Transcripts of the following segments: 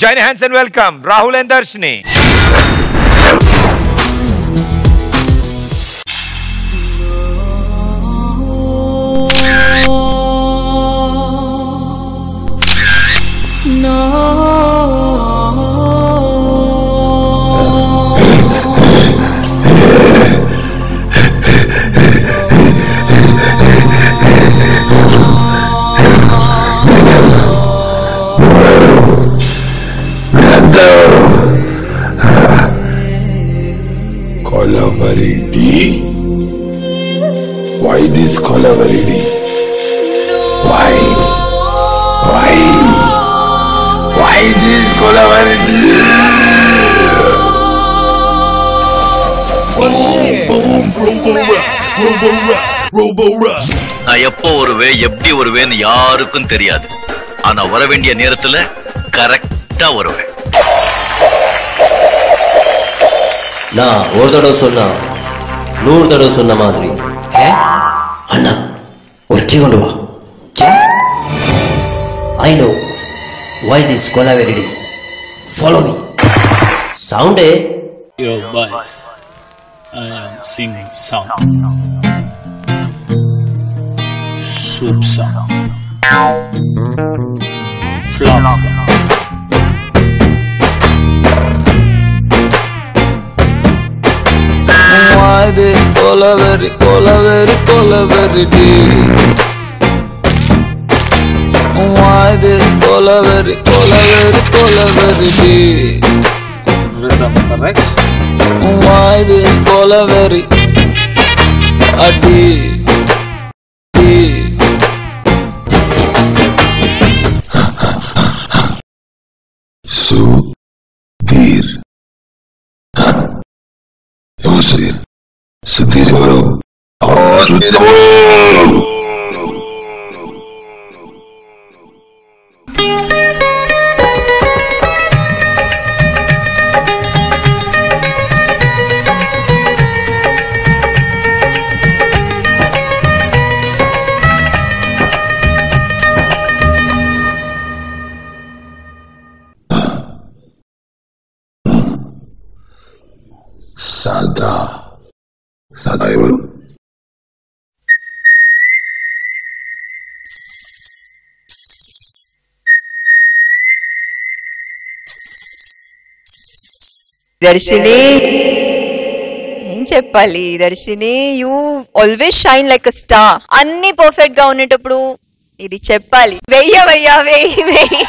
Join hands and welcome Rahul and Darshini. No. Colavarity? Why this Colavarity? Why? Why? Why this Colavarity? நான் எப்போ வருவேன் எப்படி வருவேன்னு யாருக்கும் தெரியாது ஆனா வர வேண்டிய நேரத்துல கரெக்டா வருவேன் நான் ஒரு தடவை சொன்னா நூறு தடவை சொன்ன மாதிரி ஏ? அண்ணா ஒரு டீ கொண்டு வா I know why this கொலாவெரிடி follow me சவுண்டே Yo, boys. I am singing song. Soup song. Flop song. கோலவெறி கோலவெறி கோலவெறிடி வாயுது கோலவெறி கோலவெறி கோலவெறிடி ரிதம் கரெக்ட் வாயுது கோலவெறி அடி Su, dir, tan, su cerebro. ¡Oh, సాదా ఎవరు దర్శిని ఏం చెప్పాలి? Darshini you always shine like a star అన్ని పర్ఫెక్ట్గా ఉండేటప్పుడు ఇది చెప్పాలి. వెయ్య వెయ్య వెయ్యి వెయ్యి.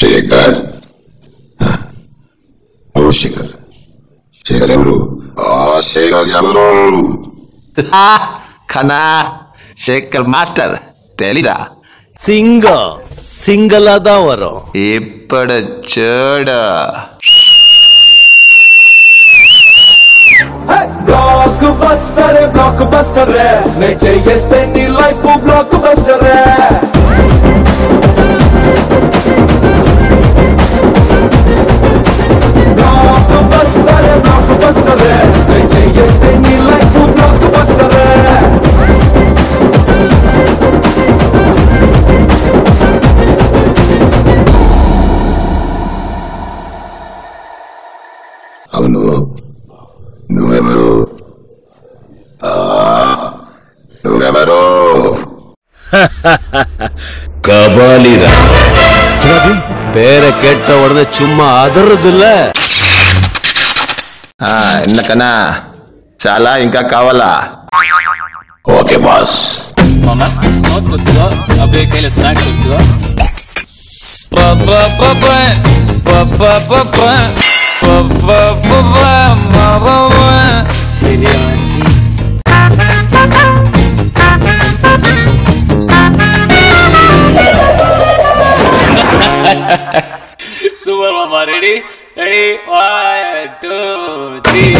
శేఖర్ ఎవరు శేఖర్ శేఖర్ ఎవరు ఆ శేఖర్ ఎవరు ఖనా శేఖర్ మాస్టర్ తెలీదా சிங்கம் சிங்கலா தான் வரும் ఇప్పుడు చూడు బ్లాక్ బస్టర్ బ్లాక్ బస్టర్ నే చేస్తే నీ లైఫ్ బ్లాక్ బస్టర్ கபாலிரா பேரை கேட்ட உடனே சும்மா அதறது இல்ல ఆ, ఎన్నకన్నా చాలా ఇంకా కావాలా okay boss Mama, three, ready, one, two, three,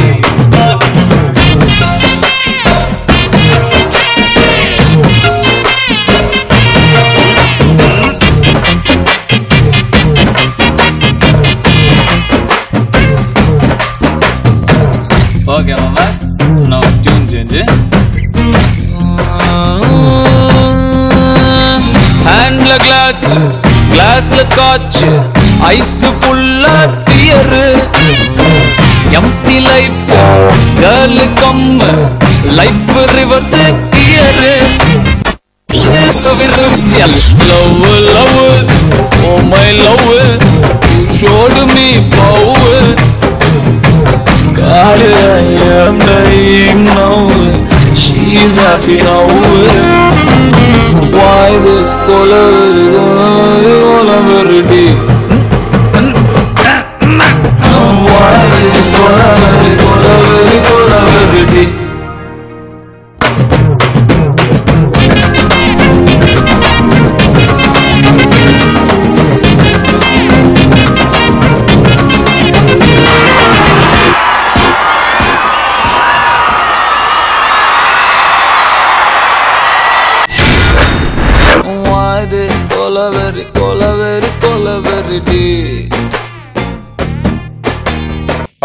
four. Okay, mama. Now, June, June, Handle glass, glass plus scotch. Eyes புல்லா tear empty life girl come. Life reverse gear love love. Oh my love. Showed me bow. God, I am dying now. She's happy now. Why this color? Color very day?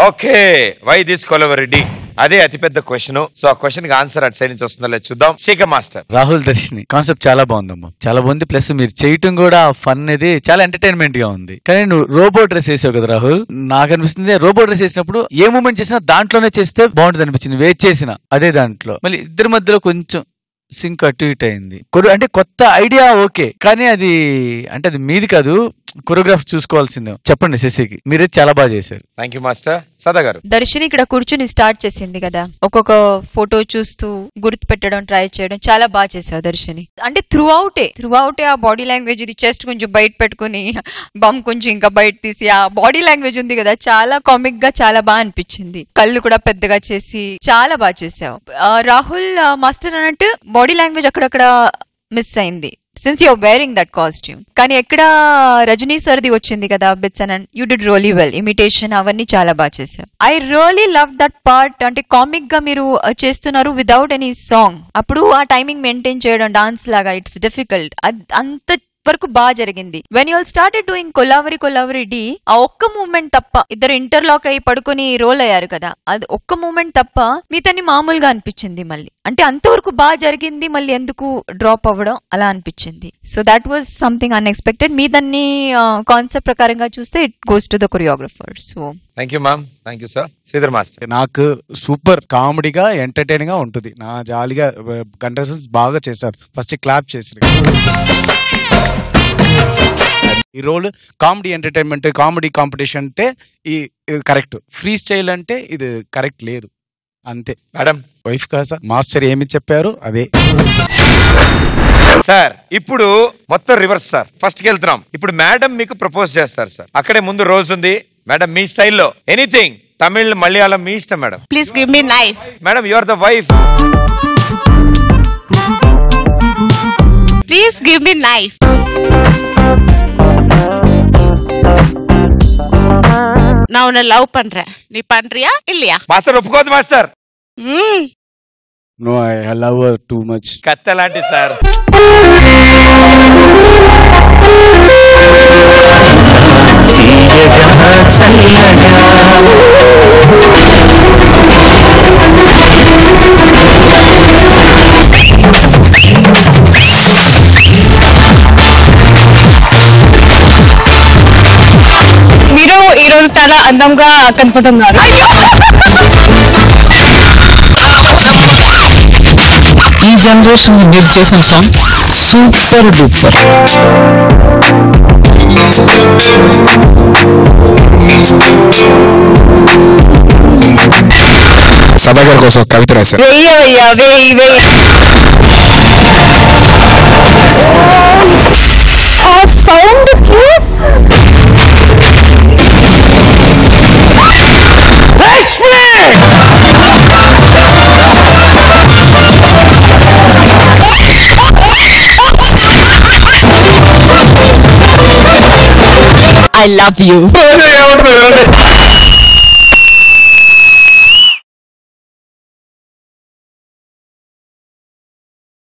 Okay why this కొలవరెడ్డి అదే అతిపెద్ద question so ఆ క్వశ్చన్కి answer అటు side నుంచి వస్తుందో లేదు చూద్దాం. Shekhar master. Rahul Darshini concept చాలా బాగుందమ్మా. చాలా బాగుంది ప్లస్ మీరు చేయటం కూడా ఫన్ ఇది. చాలా ఎంటర్టైన్మెంట్గా ఉంది. కానీ నువ్వు రోబో డ్రెస్ వేసావు కదా రాహుల్? నాకు అనిపిస్తుంది రోబో డ్రెస్ వేసినప్పుడు ఏ మూమెంట్ చేసినా దాంట్లోనే చేస్తే బాగుంటుంది అనిపించింది. వేట్ చేసిన అదే దాంట్లో. మళ్ళీ ఇద్దరి మధ్యలో కొంచెం సింక్ అటు ఇటు అయింది. అంటే కొత్త ఐడియా ఓకే కానీ అది అంటే అది మీది కాదు. కొరియోగ్రాఫ్ చూసుకోవాల్సిందే. చెప్పండి శశికి. మీరే చాలా బాగా చేశారు. థ్యాంక్ యూ మాస్టర్ సదా గారు. దర్శిని ఇక్కడ కూర్చుని స్టార్ట్ చేసింది కదా. ఒక్కొక్క ఫోటో చూస్తూ గుర్తు పెట్టడం ట్రై చేయడం చాలా బాగా చేసావు దర్శిని. అంటే త్రూ అవుటే త్రూ అవుటే ఆ బాడీ లాంగ్వేజ్ ఇది చెస్ట్ కొంచెం బయట పెట్టుకుని బమ్ కొంచెం ఇంకా బయట తీసి ఆ బాడీ లాంగ్వేజ్ ఉంది కదా చాలా కామిక్గా చాలా బాగా అనిపించింది. కళ్ళు కూడా పెద్దగా చేసి చాలా బాగా చేసావు రాహుల్ మాస్టర్ అన్నట్టు బాడీ లాంగ్వేజ్ అక్కడక్కడ మిస్ అయింది. Since you are wearing that costume కానీ ఎక్కడ రజనీ సర్ది వచ్చింది కదా bits and you did really well imitation అవన్నీ చాలా బాగా చేశారు I really love that part అంటే కామిక్గా మీరు uh, చేస్తున్నారు వితౌట్ ఎనీ సాంగ్ అప్పుడు ఆ టైమింగ్ మెయింటైన్ చేయడం డాన్స్ లాగా ఇట్స్ డిఫికల్ట్ అంత వరకు బాగా జరిగింది. వెన్ యూల్ స్టార్టెడ్ డూయింగ్ కొలావరి కొలావరి డి ఆ ఒక్క మూమెంట్ తప్ప ఇద్దరు ఇంటర్లాక్ అయ్యి పడుకొని రోల్ అయ్యారు కదా. అది ఒక్క మూమెంట్ తప్ప మీతని మామూలుగా అనిపించింది మళ్ళీ. అంటే అంతవరకు బాగా జరిగింది మళ్ళీ ఎందుకు డ్రాప్ అవ్వడం అలా అనిపించింది. So that was something unexpected మీ దాన్ని కాన్సెప్ట్ ప్రకారంగా చూస్తే it goes to the choreographer so thank you ma'am thank you sir Sridhar master నాకు సూపర్ కామెడీగా ఎంటర్టైన్గా ఉంటుంది. నా జాలీగా కంటెస్టెంట్స్ బాగా చేశారు. ఫస్ట్ క్లాప్ చేసి ఈ role comedy entertainment comedy competition అంటే ఈ కరెక్ట్. ఫ్రీ స్టైల్ అంటే ఇది కరెక్ట్ లేదు. అంతే. మేడం. వైఫ్ కాదు సార్? మాస్టర్ ఏమి చెప్పారు? అదే. సార్ ఇప్పుడు మొత్తం రివర్స్ సార్. ఫస్ట్కి వెళ్తున్నాం ఇప్పుడు మేడం మీకు ప్రపోజ్ చేస్తారు సార్. అక్కడే ముందు రోజు ఉంది. మేడం మీ స్టైల్లో. ఎనీథింగ్. తమిళ్ మలయాళం మీ ఇష్టం madam. Please give me knife. Madam you are the wife Please give me knife. நான் உன்னை லவ் பண்றேன் நீ பண்றியா இல்லையா మాస్టర్ ఒప్పుకోదు మాస్టర్ ம் no I love too much కత్త లాంటి సార్ మీరు ఈ రోజు చాలా అందంగా కనపడుతున్నారు. ఈ జనరేషన్ మీరు చేసిన సాంగ్ సూపర్ డూపర్ సభాగారి కోసం ఒక కవిత రాశారు వెయ్యవయ్యా వెయ్యి వెయ్యి. ఆ సౌండ్ I love you.